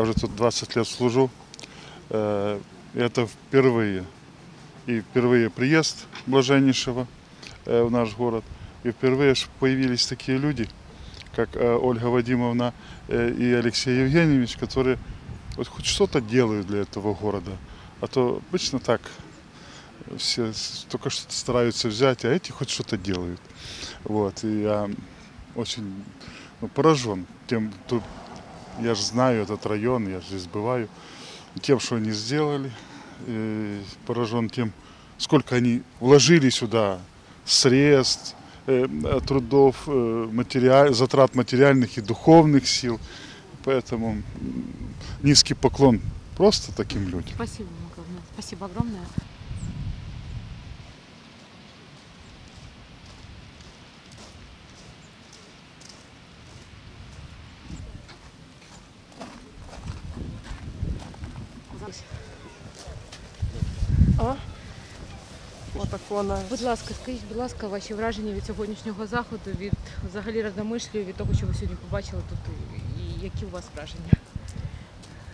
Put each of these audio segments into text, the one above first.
Я уже тут 20 лет служу. Э, Это впервые. И впервые приезд Блаженнейшего э, в наш город. И впервые появились такие люди, как э, Ольга Вадимовна и Алексей Евгеньевич, которые вот хоть что-то делают для этого города. А то обычно так все только что стараются взять, а эти хоть что-то делают. Вот. И я очень ну, поражен тем, я же знаю этот район, я же здесь бываю, тем, что они сделали, э, поражен тем, сколько они вложили сюда средств, э, трудов, э, материаль- затрат материальных и духовных сил. Поэтому низкий поклон просто таким людям. Спасибо вам огромное. Спасибо огромное. Отак вона. Будь ласка, скажіть, будь ласка, ваші враження від сьогоднішнього заходу, від взагалі радомишлю, від того, що ви сьогодні побачили тут, і які у вас враження?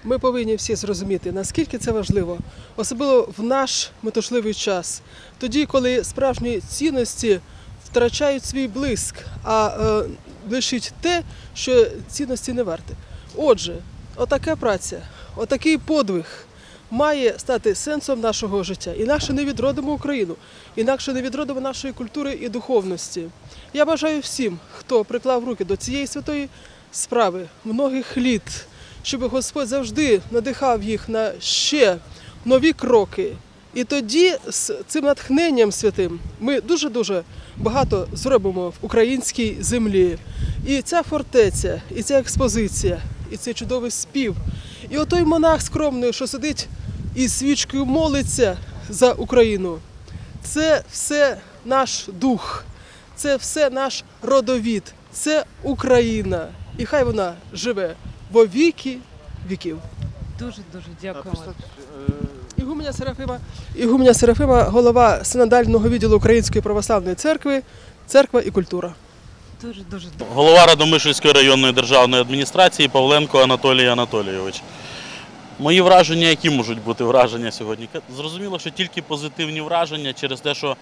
Ми повинні всі зрозуміти, наскільки це важливо, особливо в наш метушливий час, тоді, коли справжні цінності втрачають свій блиск, а е, лишить те, що цінності не варте. Отже, отака праця, отакий подвиг має стати сенсом нашого життя. Інакше не відродимо Україну, інакше не відродимо нашої культури і духовності. Я бажаю всім, хто приклав руки до цієї святої справи, многих літ, щоб Господь завжди надихав їх на ще нові кроки. І тоді з цим натхненням святим ми дуже-дуже багато зробимо в українській землі. І ця фортеця, і ця експозиція, і цей чудовий спів, і отой монах скромний, що сидить і свічкою молиться за Україну. Це все наш дух, це все наш родовід, це Україна. І хай вона живе во віки віків. Дуже дуже дякуємо. Ігуменя Серафима, Ігуменя Серафима, голова синодального відділу Української православної церкви, церква і культура. Дуже дуже голова Радомишльської районної державної адміністрації Павленко Анатолій Анатолійович. Мої враження, які можуть бути враження сьогодні? Зрозуміло, що тільки позитивні враження через те, що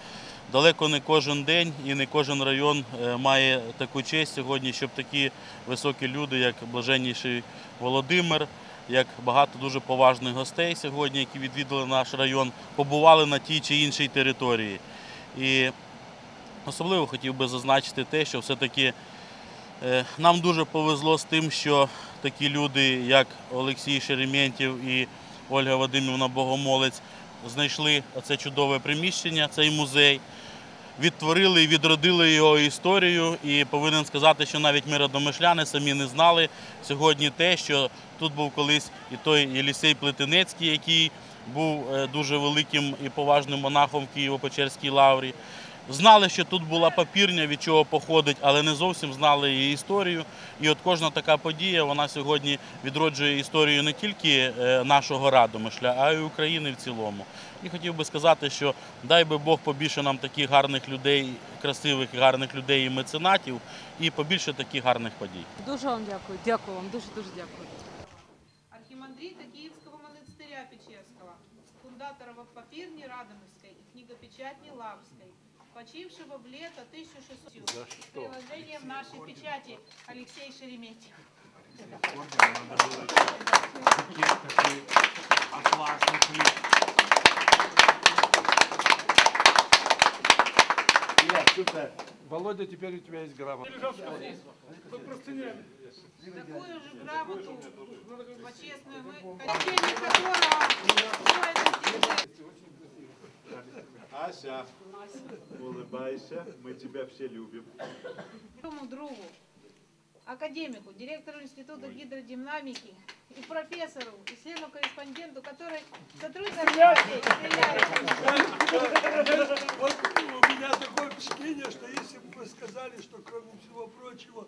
далеко не кожен день і не кожен район е, має таку честь сьогодні, щоб такі високі люди, як блаженніший Володимир, як багато дуже поважних гостей сьогодні, які відвідали наш район, побували на тій чи іншій території. І Особливо хотів би зазначити те, що все-таки е, нам дуже повезло з тим, що такі люди, як Олексій Шерементів і Ольга Вадимівна Богомолець, знайшли це чудове приміщення, цей музей, відтворили і відродили його історію. І повинен сказати, що навіть ми радомишляни самі не знали сьогодні те, що тут був колись і той Єлісей Плетенецький, який був е, дуже великим і поважним монахом в Києво-Печерській лаврі. Знали, що тут була папірня, від чого походить, але не зовсім знали її історію. І от кожна така подія, вона сьогодні відроджує історію не тільки е, нашого Радомишля, а й України в цілому. І хотів би сказати, що дай би Бог побільше нам таких гарних людей, красивих і гарних людей і меценатів, і побільше таких гарних подій. дуже вам дякую. Дякую вам, дуже дуже дякую. архимандрита Киевского монастыря Печерского, фундатора Папирни Радомирской и книгопечатни Лавской, почившего в лето 1600 с приложением нашей печати. Алексей Шереметьев. Володя, теперь у тебя есть грамота. Такую же грамоту почестную мы, которого Ася, улыбайся, мы тебя все любим. моему другу, академику, директору Института гидродинамики и профессору, и члену-корреспонденту, который сотрудник Вот у меня такое впечатление, что если бы вы сказали, что кроме всего прочего,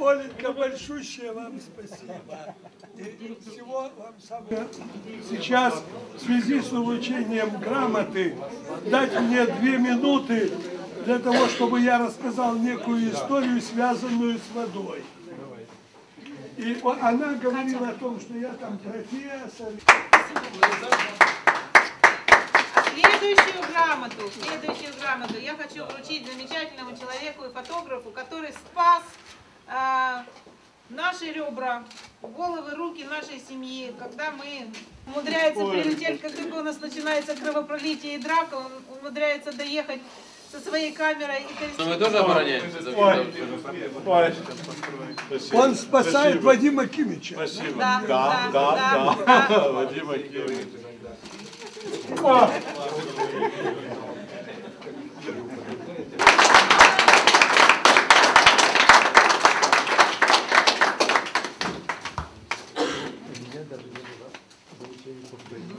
Оленька, большущее вам спасибо. И всего вам самого. Сейчас в связи с улучшением грамоты дать мне две минуты для того, чтобы я рассказал некую историю, связанную с водой. И она говорила о том, что я там профессор. Следующую грамоту, следующую грамоту я хочу вручить замечательному человеку и фотографу, который спас а, наши ребра, головы, руки нашей семьи, когда мы умудряется прилететь, как только у нас начинается кровопролитие и драка, он умудряется доехать со своей камерой и Но мы тоже обороняемся. Он спасает Вадима Кимича. Да, да, Да, да, да, да. Вадим Акимович.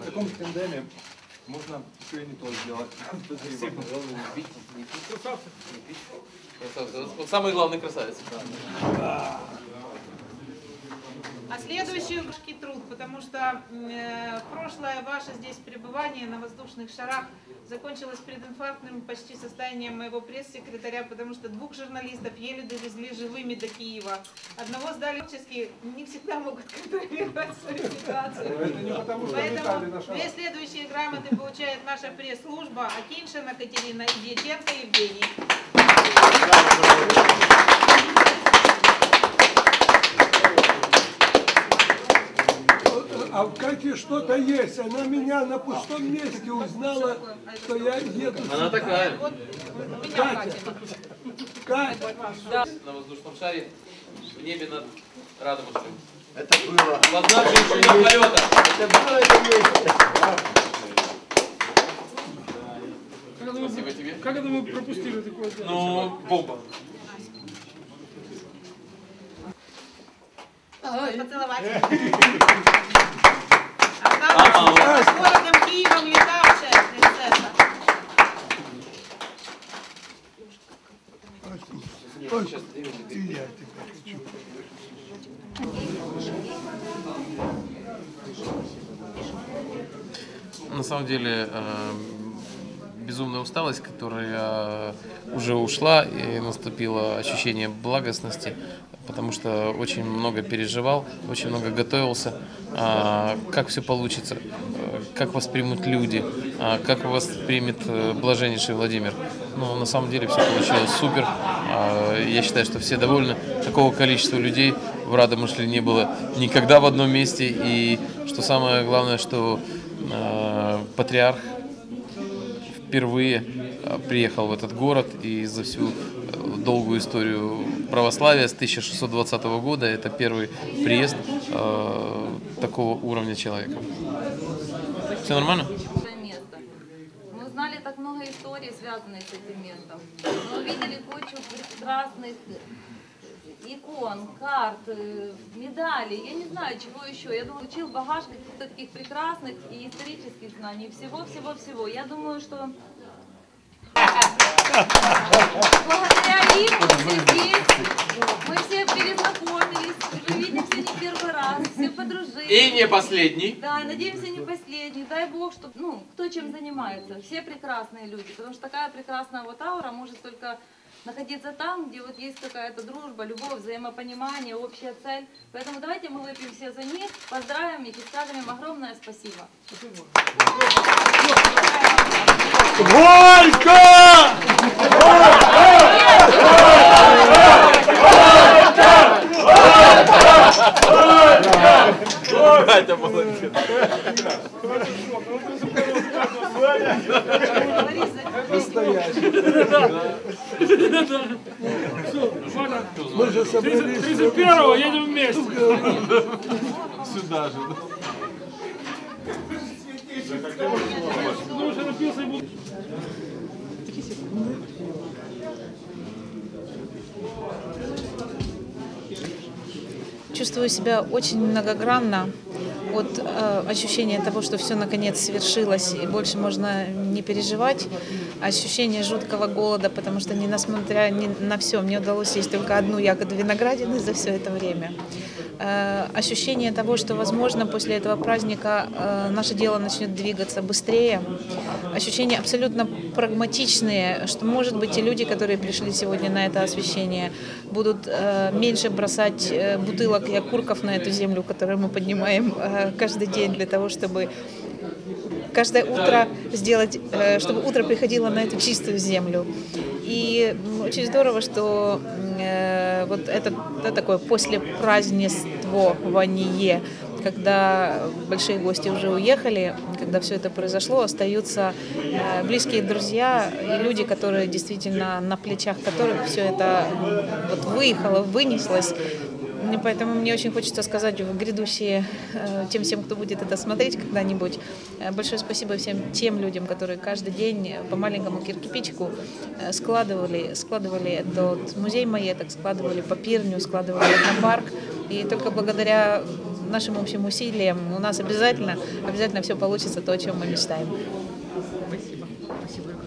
В таком тандеме можно еще и не то сделать. Спасибо. Красавцы. Вот самый главный красавец. А следующий русский труд, потому что э, прошлое ваше здесь пребывание на воздушных шарах закончилось прединфарктным почти состоянием моего пресс-секретаря, потому что двух журналистов еле довезли живыми до Киева. Одного сдали фактически, не всегда могут контролировать свою ситуацию. Потому, Поэтому две следующие грамоты получает наша пресс-служба Акиншина Катерина и Дьяченко Евгений. А в Кате что-то есть. Она меня на пустом месте узнала, что я еду. Она такая. Катина. Катя, На воздушном шаре в небе над Радомышлем. Это было. Одна женщина полета. Это было это вместе. Спасибо тебе. Как это мы пропустили такое? Ну, бомба. Поцеловать. А там с городом Киевом летавшая принцесса. На самом деле э, безумная усталость, которая уже ушла, и наступило ощущение благостности, потому что очень много переживал, очень много готовился, а, как все получится, э, как воспримут люди, а, как воспримет э, блаженнейший Владимир. Ну, на самом деле все получилось супер. А, Я считаю, что все довольны. Такого количества людей в Радомышле не было никогда в одном месте. И что самое главное, что э, патриарх впервые э, приехал в этот город и за всю э, долгую историю православия с 1620 года это первый приезд э, такого уровня человека. Все нормально? Лучшее место. Мы узнали так много историй, связанных местом. Мы увидели кучу прекрасных икон, карт, э, медалей, я не знаю, чего еще. Я думаю, учил багаж каких-то таких прекрасных и исторических знаний, всего-всего-всего. Я думаю, что благодаря им мы все здесь, мы все перезнакомились, уже видимся не первый все подружились. И не последний. Да, и надеемся, не последний. Дай Бог, что, ну, кто чем занимается. Все прекрасные люди, потому что такая прекрасная вот аура может только находиться там, где вот есть какая-то дружба, любовь, взаимопонимание, общая цель. Поэтому давайте мы выпьем все за них, поздравим их и скажем им огромное спасибо. Мы же собрались. 31-го едем вместе. Сюда же. Ну, уже напился и буду. Чувствую себя очень многогранно от э, ощущения того, что все наконец свершилось и больше можно не переживать, ощущение жуткого голода, потому что не несмотря ни на все, мне удалось съесть только одну ягоду виноградины за все это время. Э, Ощущение того, что, возможно, после этого праздника э, наше дело начнет двигаться быстрее. Ощущения абсолютно прагматичные, что, может быть, те люди, которые пришли сегодня на это освещение, будут э, меньше бросать э, бутылок и окурков на эту землю, которую мы поднимаем э, каждый день для того, чтобы каждое утро сделать, э, чтобы утро приходило на эту чистую землю. И очень здорово, что э, вот это, это такое послепразднествование, когда большие гости уже уехали, когда все это произошло, остаются э, близкие друзья и люди, которые действительно на плечах которых все это вот выехало, вынеслось. Поэтому мне очень хочется сказать в грядущие э, тем всем, кто будет это смотреть когда-нибудь, э, большое спасибо всем тем людям, которые каждый день по маленькому кирпичику складывали, складывали этот музей маеток, складывали папирню, складывали этнопарк. И только благодаря нашим общим усилиям у нас обязательно, обязательно все получится то, о чем мы мечтаем. Спасибо. Спасибо.